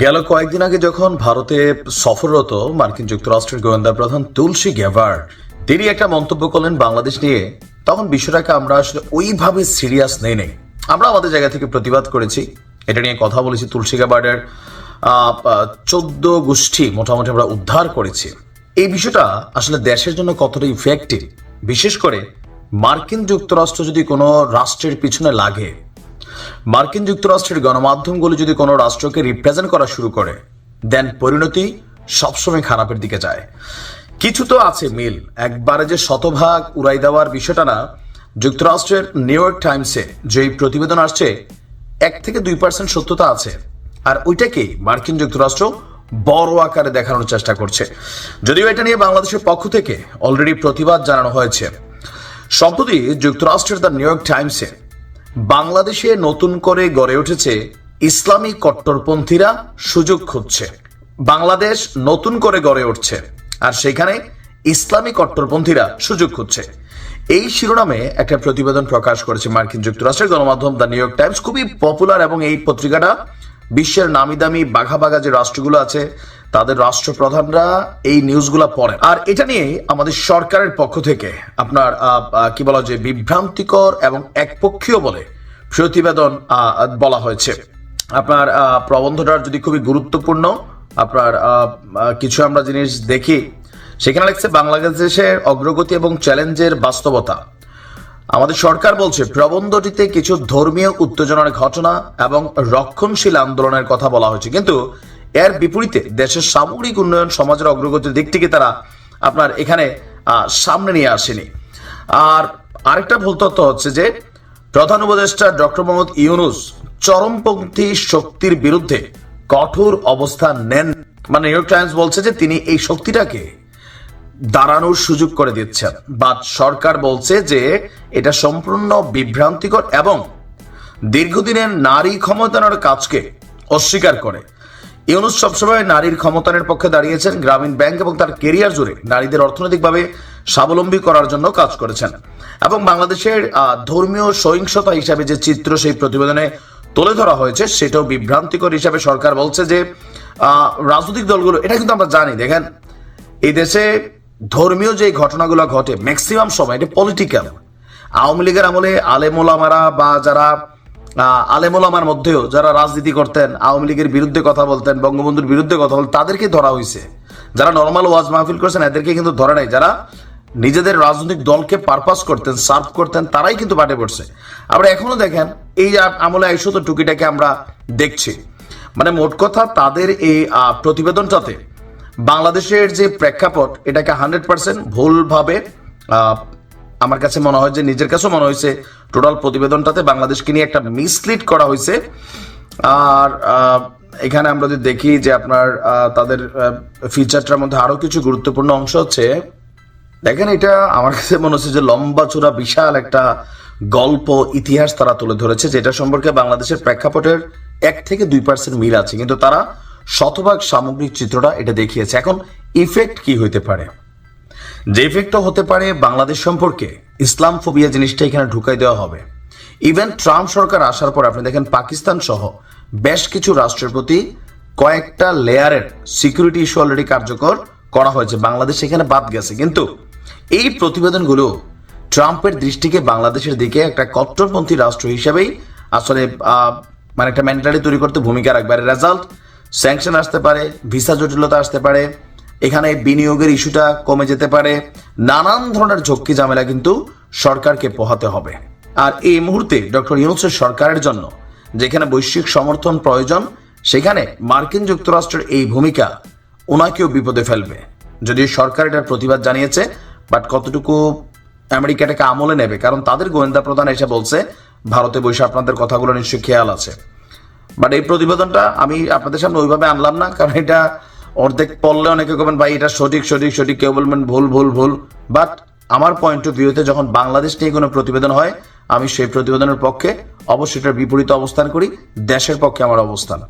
গেল কয়েকদিন আগে যখন ভারতে সফররত মার্কিন যুক্তরাষ্ট্রের গোয়েন্দা প্রধান তুলসী গ্যাভার তিনি একটা মন্তব্য করলেন বাংলাদেশ নিয়ে। তখন বিষয়টাকে আমরা আসলে ওইভাবে সিরিয়াস নেই নেই। আমরা আমাদের জায়গা থেকে প্রতিবাদ করেছি। এটা নিয়ে কথা বলেছি তুলসী গ্যাভার্ডের চোদ্দ গোষ্ঠী মোটামুটি আমরা উদ্ধার করেছি। এই বিষয়টা আসলে দেশের জন্য কতটা ইফেক্টিভ বিশেষ করে মার্কিন যুক্তরাষ্ট্র যদি কোনো রাষ্ট্রের পিছনে লাগে মার্কিন যুক্তরাষ্ট্রের গণমাধ্যমগুলো যদি কোনো রাষ্ট্রকে রিপ্রেজেন্ট করা শুরু করে দেন পরিণতি সবসময় খারাপের দিকে যায়। কিছু তো আছে মিল। একবারে যে শতভাগ উড়াই দেওয়ার বিষয়টা না, যুক্তরাষ্ট্রের নিউ ইয়র্ক টাইমসে যে প্রতিবেদন আসছে, এক থেকে দুই পার্সেন্ট সত্যতা আছে। আর ওইটাকে মার্কিন যুক্তরাষ্ট্র বড় আকারে দেখানোর চেষ্টা করছে। যদিও এটা নিয়ে বাংলাদেশের পক্ষ থেকে অলরেডি প্রতিবাদ জানানো হয়েছে। সম্প্রতি যুক্তরাষ্ট্রের দ্য নিউ ইয়র্ক টাইমসে বাংলাদেশে নতুন করে গড়ে উঠেছে ইসলামী কট্টরপন্থীরা সুযোগ খুঁজছে। বাংলাদেশ নতুন করে গড়ে উঠছে আর সেখানে ইসলামী কট্টরপন্থীরা সুযোগ খুঁজছে। এই শিরোনামে একটা প্রতিবেদন প্রকাশ করেছে মার্কিন যুক্তরাষ্ট্রের গণমাধ্যম দ্য নিউ ইয়র্ক টাইমস। খুবই পপুলার এবং এই পত্রিকাটা বিশ্বের নামি দামি বাঘা বাঘা যে রাষ্ট্রগুলো আছে তাদের রাষ্ট্রপ্রধানরা এই নিউজগুলো পড়েন। আর এটা নিয়ে আমাদের সরকারের পক্ষ থেকে আপনার কি বলা যায় বিভ্রান্তিকর এবং একপক্ষীয় বলে প্রতিবেদন বলা হয়েছে। আপনার প্রবন্ধটার যদি খুবই গুরুত্বপূর্ণ, আপনার কিছু আমরা জিনিস দেখি। সেখানে লিখছে, বাংলাদেশের অগ্রগতি এবং চ্যালেঞ্জের বাস্তবতা। আমাদের সরকার বলছে, প্রবন্ধটিতে কিছু ধর্মীয় উত্তেজনার ঘটনা এবং রক্ষণশীল আন্দোলনের কথা বলা হয়েছে। কিন্তু এর বিপরীতে দেশের সামগ্রিক উন্নয়ন, সমাজের অগ্রগতির দিক থেকে তারা আপনার এখানে সামনে নিয়ে আসেনি। আর আরেকটা ভুল তথ্য হচ্ছে যে, প্রধান উপদেষ্টা ডক্টর মোহাম্মদ ইউনুস চরমপন্থী শক্তির বিরুদ্ধে কঠোর অবস্থান নেন। মানে নিউ টাইমস বলছে যে, তিনি এই শক্তিটাকে দাঁড়ানোর সুযোগ করে দিচ্ছেন। বাট সরকার বলছে যে, এটা সম্পূর্ণ বিভ্রান্তিকর এবং দীর্ঘদিনের নারী ক্ষমতায়নের কাজকে অস্বীকার করে। ইউনুস সবসময় নারীর ক্ষমতায়নের পক্ষে দাঁড়িয়েছেন গ্রামীণ ব্যাংক এবং তার কেরিয়ার জুড়ে নারীদের অর্থনৈতিকভাবে স্বাবলম্বী করার জন্য কাজ করেছেন। এবং বাংলাদেশের ধর্মীয় সহিংসতা হিসাবে যে চিত্র সেই প্রতিবেদনে তুলে ধরা হয়েছে, সেটাও বিভ্রান্তিকর হিসাবে সরকার বলছে যে রাজনৈতিক দলগুলো, এটা কিন্তু আমরা জানি, দেখেন, এই দেশে ধর্মীয় যে ঘটনাগুলো ঘটে ম্যাক্সিমাম সময়, এটা পলিটিক্যাল আওয়ামী লীগের আমলে আলেমোলামারা বা যারা আলেমোলামার মধ্যেও যারা রাজনীতি করতেন, আওয়ামী লীগের বিরুদ্ধে কথা বলতেন, বঙ্গবন্ধুর বিরুদ্ধে কথা বলতেন তাদেরকে ধরা হয়েছে। যারা নর্মাল ওয়াজ মাহফিল করছেন, এদেরকে কিন্তু ধরে নাই। যারা নিজেদের রাজনৈতিক দলকে পারপাস করতেন সার্ভ করতেন, তারাই কিন্তু পাটে পড়ছে। আবার এখনও দেখেন, এই আমলে আইসো তো টুকিটাকে আমরা দেখছি। মানে মোট কথা, তাদের এই প্রতিবেদনটাতে বাংলাদেশের যে প্রেক্ষাপট, এটাকে হান্ড্রেড পার্সেন্ট ভুলভাবে আমার কাছে মনে হয় যে, নিজের কাছেও মনে হয়েছে টোটাল প্রতিবেদনটাতে বাংলাদেশকে নিয়ে একটা মিসলিড করা হয়েছে। আর এখানে আমরা যদি দেখি যে আপনার তাদের ফিচারটার মধ্যে আরও কিছু গুরুত্বপূর্ণ অংশ হচ্ছে, দেখেন এটা আমার কাছে মনে হচ্ছে যে লম্বা চূড়া বিশাল একটা গল্প, ইতিহাস তারা তুলে ধরেছে, যেটা সম্পর্কে বাংলাদেশের প্রেক্ষাপটের এক থেকে দুই পার্সেন্ট মিল আছে। কিন্তু তারা শতভাগ সামগ্রিক চিত্রটা এটা দেখিয়েছে। এখন ইফেক্ট কি হইতে পারে? যে ইফেক্টটা হতে পারে বাংলাদেশ সম্পর্কে ইসলাম ফোবিয়া জিনিসটা এখানে ঢুকাই দেওয়া হবে। ইভেন ট্রাম্প সরকার আসার পর আপনি দেখেন পাকিস্তান সহ বেশ কিছু রাষ্ট্রের প্রতি কয়েকটা লেয়ারের সিকিউরিটি ইস্যু অলরেডি কার্যকর করা হয়েছে। বাংলাদেশ এখানে বাদ গেছে। কিন্তু এই প্রতিবেদনগুলো ট্রাম্পের দৃষ্টিকে বাংলাদেশের দিকে একটা কট্টরপন্থী রাষ্ট্র হিসেবেই আসলে মানে একটা মেন্টালি তৈরি করতে ভূমিকা রাখবে। রেজাল্ট স্যাংশন আসতে পারে ভিসা জটিলতা আসতে পারে এখানে বিনিয়োগের ইস্যুটা কমে যেতে পারে। নানান ধরনের ঝক্কি ঝামেলা কিন্তু সরকারকে পোহাতে হবে। আর এই মুহূর্তে ডক্টর ইউনুসের সরকারের জন্য যেখানে বৈশ্বিক সমর্থন প্রয়োজন, সেখানে মার্কিন যুক্তরাষ্ট্রের এই ভূমিকা ওনাকেও বিপদে ফেলবে। যদিও সরকার এটার প্রতিবাদ জানিয়েছে, বাট কতটুকু আমেরিকা এটাকে আমলে নেবে, কারণ তাদের গোয়েন্দা প্রধান এসে বলছে, ভারতে বসে আপনাদের কথাগুলো নিশ্চয়ই খেয়াল আছে। বাট এই প্রতিবেদনটা আমি আপনাদের সামনে ওইভাবে আনলাম না, কারণ এটা অর্ধেক পড়লে অনেকে করবেন ভাই, এটা সঠিক সঠিক সঠিক। কেউ বলবেন, ভুল ভুল ভুল। বাট আমার পয়েন্ট অফ ভিউতে যখন বাংলাদেশ নিয়ে কোনো প্রতিবেদন হয়, আমি সেই প্রতিবেদনের পক্ষে অবশ্যই এটার বিপরীত অবস্থান করি, দেশের পক্ষে আমার অবস্থান।